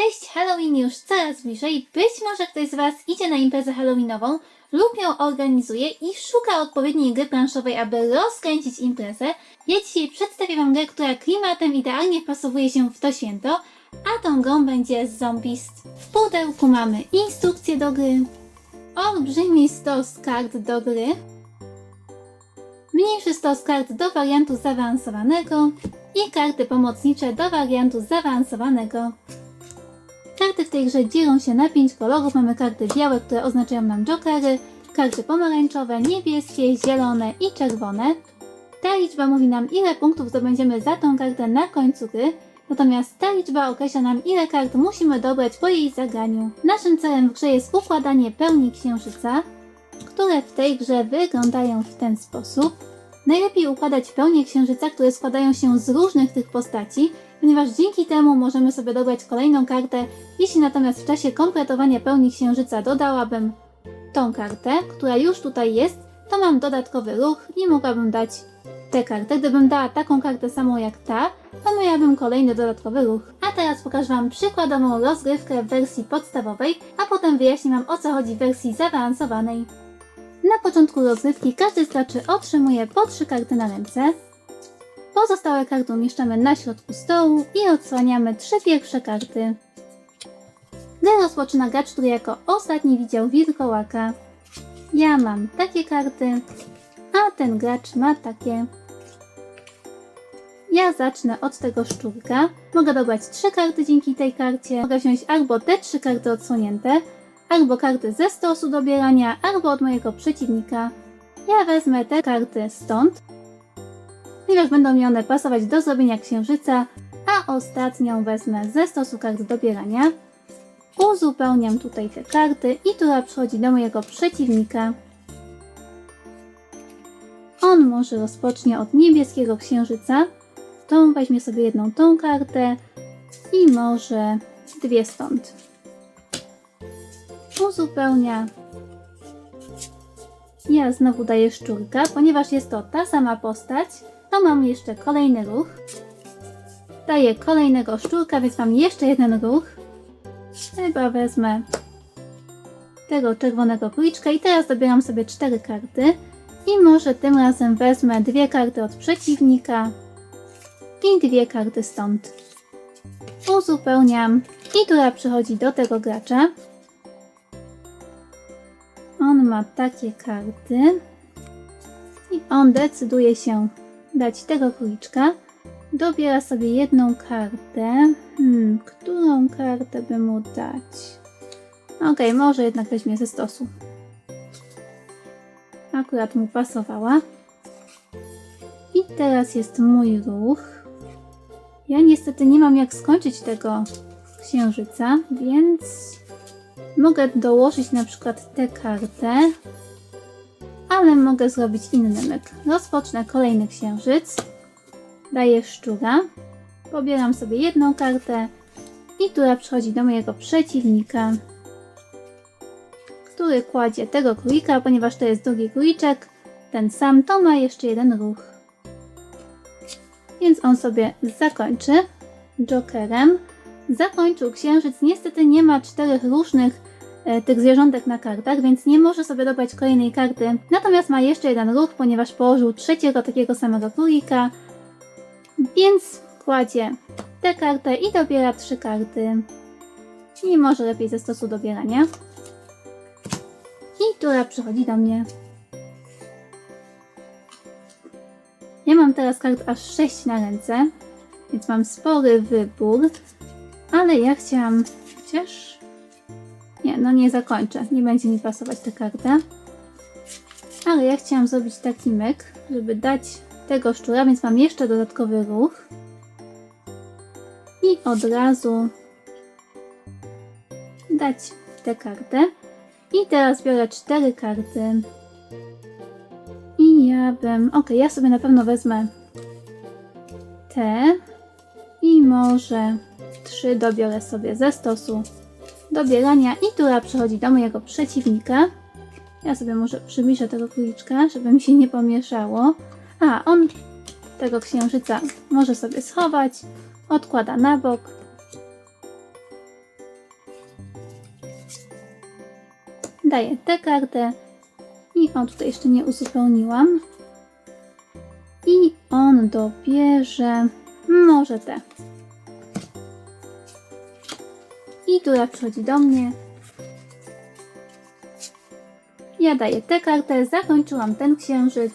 Cześć, Halloween już coraz bliżej. Być może ktoś z Was idzie na imprezę Halloweenową lub ją organizuje i szuka odpowiedniej gry planszowej, aby rozkręcić imprezę. Ja dzisiaj przedstawię Wam grę, która klimatem idealnie wpasowuje się w to święto, a tą grą będzie Zombist. W pudełku mamy instrukcję do gry, olbrzymi stos kart do gry, mniejszy stos kart do wariantu zaawansowanego i karty pomocnicze do wariantu zaawansowanego. Karty w tej grze dzielą się na 5 kolorów. Mamy karty białe, które oznaczają nam jokery, karty pomarańczowe, niebieskie, zielone i czerwone. Ta liczba mówi nam, ile punktów zdobędziemy za tą kartę na końcu gry, natomiast ta liczba określa nam, ile kart musimy dobrać po jej zagraniu. Naszym celem w grze jest układanie pełni księżyca, które w tej grze wyglądają w ten sposób. Najlepiej układać pełnie księżyca, które składają się z różnych tych postaci, ponieważ dzięki temu możemy sobie dobrać kolejną kartę. Jeśli natomiast w czasie kompletowania pełni księżyca dodałabym tą kartę, która już tutaj jest, to mam dodatkowy ruch i mogłabym dać tę kartę. Gdybym dała taką kartę samą jak ta, to miałabym kolejny dodatkowy ruch. A teraz pokażę Wam przykładową rozgrywkę w wersji podstawowej, a potem wyjaśnię Wam o co chodzi w wersji zaawansowanej. Na początku rozgrywki każdy z graczy otrzymuje po trzy karty na ręce. Pozostałe karty umieszczamy na środku stołu i odsłaniamy trzy pierwsze karty. Grę rozpoczyna gracz, który jako ostatni widział wilkołaka. Ja mam takie karty, a ten gracz ma takie. Ja zacznę od tego szczurka. Mogę dobrać trzy karty dzięki tej karcie. Mogę wziąć albo te trzy karty odsłonięte, albo karty ze stosu dobierania, albo od mojego przeciwnika. Ja wezmę te karty stąd, ponieważ będą mi one pasować do zrobienia księżyca, a ostatnią wezmę ze stosu kart dobierania. Uzupełniam tutaj te karty i tura przychodzi do mojego przeciwnika. On może rozpocznie od niebieskiego księżyca. Tą weźmie sobie jedną tą kartę i może dwie stąd. Uzupełnia. Ja znowu daję szczurka, ponieważ jest to ta sama postać, to mam jeszcze kolejny ruch. Daję kolejnego szczurka, więc mam jeszcze jeden ruch. Chyba wezmę tego czerwonego króliczka i teraz dobieram sobie cztery karty. I może tym razem wezmę dwie karty od przeciwnika i dwie karty stąd. Uzupełniam i tura przychodzi do tego gracza. Ma takie karty i on decyduje się dać tego króliczka. Dobiera sobie jedną kartę. Hmm, którą kartę by mu dać? Okej, może jednak weźmie ze stosu. Akurat mu pasowała. I teraz jest mój ruch. Ja niestety nie mam jak skończyć tego księżyca, więc mogę dołożyć na przykład tę kartę, ale mogę zrobić inny myk. Rozpocznę kolejny księżyc. Daję szczura. Pobieram sobie jedną kartę i która przychodzi do mojego przeciwnika, który kładzie tego królika, ponieważ to jest drugi króliczek. Ten sam to ma jeszcze jeden ruch. Więc on sobie zakończy jokerem. Zakończył księżyc. Niestety nie ma czterech różnych e, tych zwierzątek na kartach, więc nie może sobie dobrać kolejnej karty. Natomiast ma jeszcze jeden ruch, ponieważ położył trzeciego takiego samego królika. Więc kładzie tę kartę i dobiera trzy karty. I może lepiej ze stosu dobierania. I która przychodzi do mnie. Ja mam teraz kart aż 6 na ręce, więc mam spory wybór, ale ja chciałam, chociaż nie, no nie zakończę, nie będzie mi pasować ta karta, ale ja chciałam zrobić taki myk, żeby dać tego szczura, więc mam jeszcze dodatkowy ruch i od razu dać tę kartę. I teraz biorę cztery karty. I ja bym... Ok, ja sobie na pewno wezmę te. I może trzy dobiorę sobie ze stosu do bielania i tura przechodzi do mojego przeciwnika. Ja sobie może przymiszę tego króliczka, żeby mi się nie pomieszało. A, on tego księżyca może sobie schować, odkłada na bok. Daję tę kartę i on tutaj jeszcze nie uzupełniłam. I on dobierze może te. I Dura przychodzi do mnie. Ja daję tę kartę, zakończyłam ten księżyc.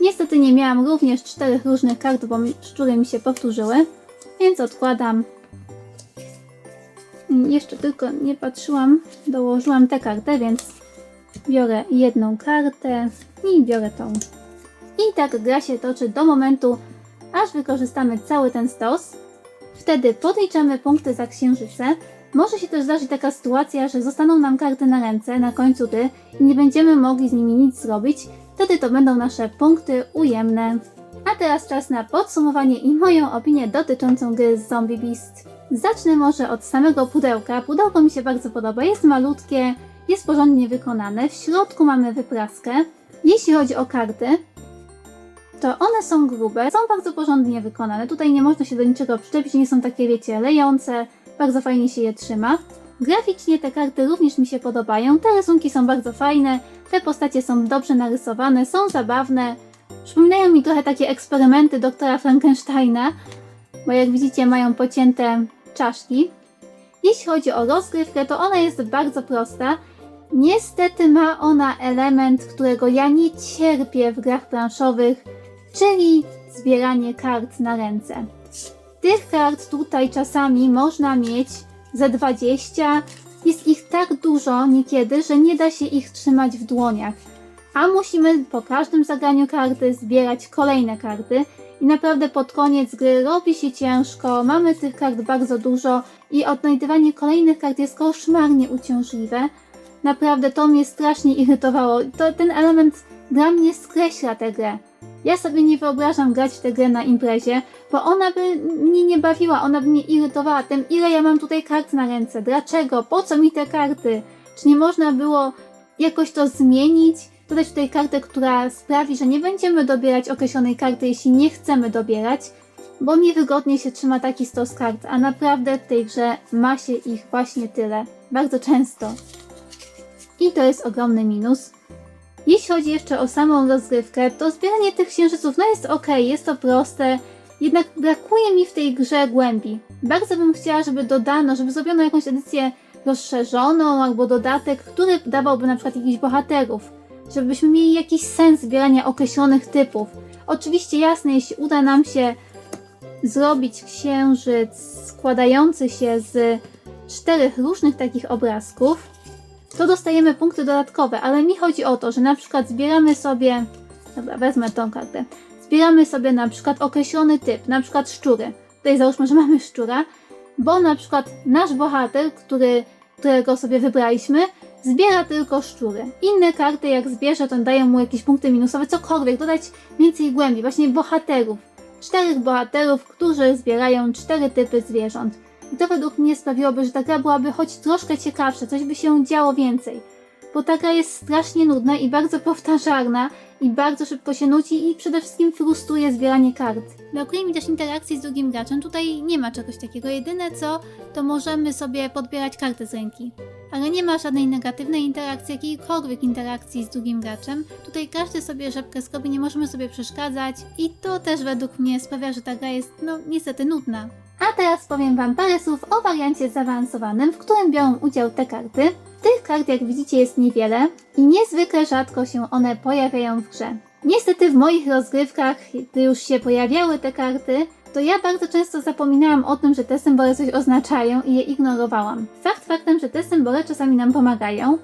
Niestety nie miałam również czterech różnych kart, bo szczury mi się powtórzyły, więc odkładam. Mm, Jeszcze tylko nie patrzyłam, dołożyłam tę kartę, więc biorę jedną kartę i biorę tą. I tak gra się toczy do momentu, aż wykorzystamy cały ten stos. Wtedy podliczamy punkty za księżyce. Może się też zdarzyć taka sytuacja, że zostaną nam karty na ręce na końcu gry i nie będziemy mogli z nimi nic zrobić. Wtedy to będą nasze punkty ujemne. A teraz czas na podsumowanie i moją opinię dotyczącą gry Zombie Beast. Zacznę może od samego pudełka. Pudełko mi się bardzo podoba, jest malutkie, jest porządnie wykonane. W środku mamy wypraskę. Jeśli chodzi o karty, to one są grube, są bardzo porządnie wykonane. Tutaj nie można się do niczego przyczepić, nie są takie, wiecie, lejące, bardzo fajnie się je trzyma. Graficznie te karty również mi się podobają. Te rysunki są bardzo fajne, te postacie są dobrze narysowane, są zabawne. Przypominają mi trochę takie eksperymenty doktora Frankensteina, bo jak widzicie mają pocięte czaszki. Jeśli chodzi o rozgrywkę, to ona jest bardzo prosta. Niestety ma ona element, którego ja nie cierpię w grach planszowych, czyli zbieranie kart na ręce. Tych kart tutaj czasami można mieć ze 20. Jest ich tak dużo niekiedy, że nie da się ich trzymać w dłoniach. A musimy po każdym zagraniu karty zbierać kolejne karty. I naprawdę pod koniec gry robi się ciężko, mamy tych kart bardzo dużo i odnajdywanie kolejnych kart jest koszmarnie uciążliwe. Naprawdę to mnie strasznie irytowało. To, ten element dla mnie skreśla tę grę. Ja sobie nie wyobrażam grać w tę grę na imprezie, bo ona by mnie nie bawiła, ona by mnie irytowała tym, ile ja mam tutaj kart na ręce, dlaczego, po co mi te karty, czy nie można było jakoś to zmienić, dodać tutaj kartę, która sprawi, że nie będziemy dobierać określonej karty, jeśli nie chcemy dobierać, bo niewygodnie się trzyma taki stos kart, a naprawdę w tej grze ma się ich właśnie tyle, bardzo często. I to jest ogromny minus. Jeśli chodzi jeszcze o samą rozgrywkę, to zbieranie tych księżyców no jest ok, jest to proste, jednak brakuje mi w tej grze głębi. Bardzo bym chciała, żeby dodano, żeby zrobiono jakąś edycję rozszerzoną albo dodatek, który dawałby na przykład jakichś bohaterów, żebyśmy mieli jakiś sens zbierania określonych typów. Oczywiście jasne, jeśli uda nam się zrobić księżyc składający się z czterech różnych takich obrazków, to dostajemy punkty dodatkowe, ale mi chodzi o to, że na przykład zbieramy sobie, dobra, wezmę tą kartę, zbieramy sobie na przykład określony typ, na przykład szczury. Tutaj załóżmy, że mamy szczura, bo na przykład nasz bohater, który, którego sobie wybraliśmy, zbiera tylko szczury. Inne karty jak zbierze, to dają mu jakieś punkty minusowe, cokolwiek, dodać więcej głębi, właśnie bohaterów. Czterech bohaterów, którzy zbierają cztery typy zwierząt. I to według mnie sprawiłoby, że ta gra byłaby choć troszkę ciekawsza, coś by się działo więcej. Bo ta gra jest strasznie nudna i bardzo powtarzalna i bardzo szybko się nudzi i przede wszystkim frustruje zbieranie kart. Brakuje mi też interakcji z drugim graczem. Tutaj nie ma czegoś takiego. Jedyne co, to możemy sobie podbierać karty z ręki. Ale nie ma żadnej negatywnej interakcji, jakiejkolwiek interakcji z drugim graczem. Tutaj każdy sobie rzepkę skrobi, nie możemy sobie przeszkadzać i to też według mnie sprawia, że ta gra jest, no niestety nudna. A teraz powiem Wam parę słów o wariancie zaawansowanym, w którym biorą udział te karty. Tych kart, jak widzicie, jest niewiele i niezwykle rzadko się one pojawiają w grze. Niestety w moich rozgrywkach, gdy już się pojawiały te karty, to ja bardzo często zapominałam o tym, że te symbole coś oznaczają i je ignorowałam. Fakt faktem, że te symbole czasami nam pomagają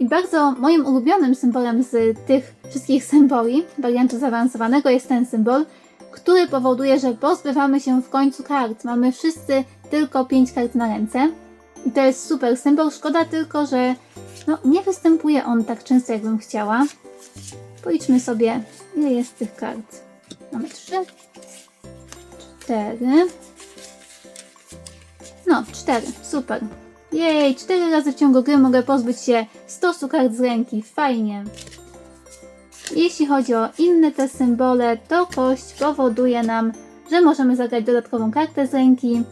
i bardzo moim ulubionym symbolem z tych wszystkich symboli wariantu zaawansowanego jest ten symbol, który powoduje, że pozbywamy się w końcu kart. Mamy wszyscy tylko 5 kart na ręce. I to jest super symbol. Szkoda tylko, że no, nie występuje on tak często, jakbym chciała. Policzmy sobie, ile jest tych kart. Mamy 3, 4. No, 4. Super. Jej, 4 razy w ciągu gry mogę pozbyć się 100 kart z ręki. Fajnie. Jeśli chodzi o inne te symbole, to kość powoduje nam, że możemy zagrać dodatkową kartę z ręki.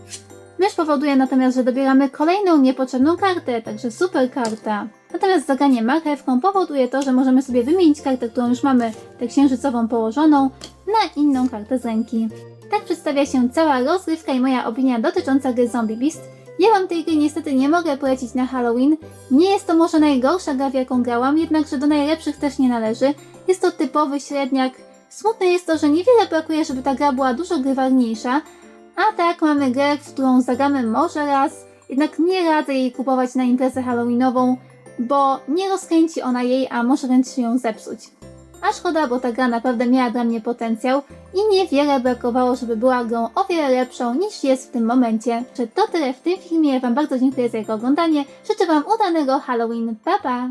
Mysz powoduje natomiast, że dobieramy kolejną niepotrzebną kartę, także super karta. Natomiast zaganie marchewką powoduje to, że możemy sobie wymienić kartę, którą już mamy, tę księżycową położoną, na inną kartę z ręki. Tak przedstawia się cała rozgrywka i moja opinia dotycząca gry Zombie Beast. Ja wam tej gry niestety nie mogę polecić na Halloween. Nie jest to może najgorsza gra, w jaką grałam, jednakże do najlepszych też nie należy. Jest to typowy średniak. Smutne jest to, że niewiele brakuje, żeby ta gra była dużo grywalniejsza. A tak mamy grę, w którą zagramy może raz, jednak nie radzę jej kupować na imprezę halloweenową, bo nie rozkręci ona jej, a może wręcz ją zepsuć. A szkoda, bo ta gra naprawdę miała dla mnie potencjał i niewiele brakowało, żeby była grą o wiele lepszą niż jest w tym momencie. Że to tyle w tym filmie, Wam bardzo dziękuję za jego oglądanie, życzę Wam udanego Halloween, pa pa!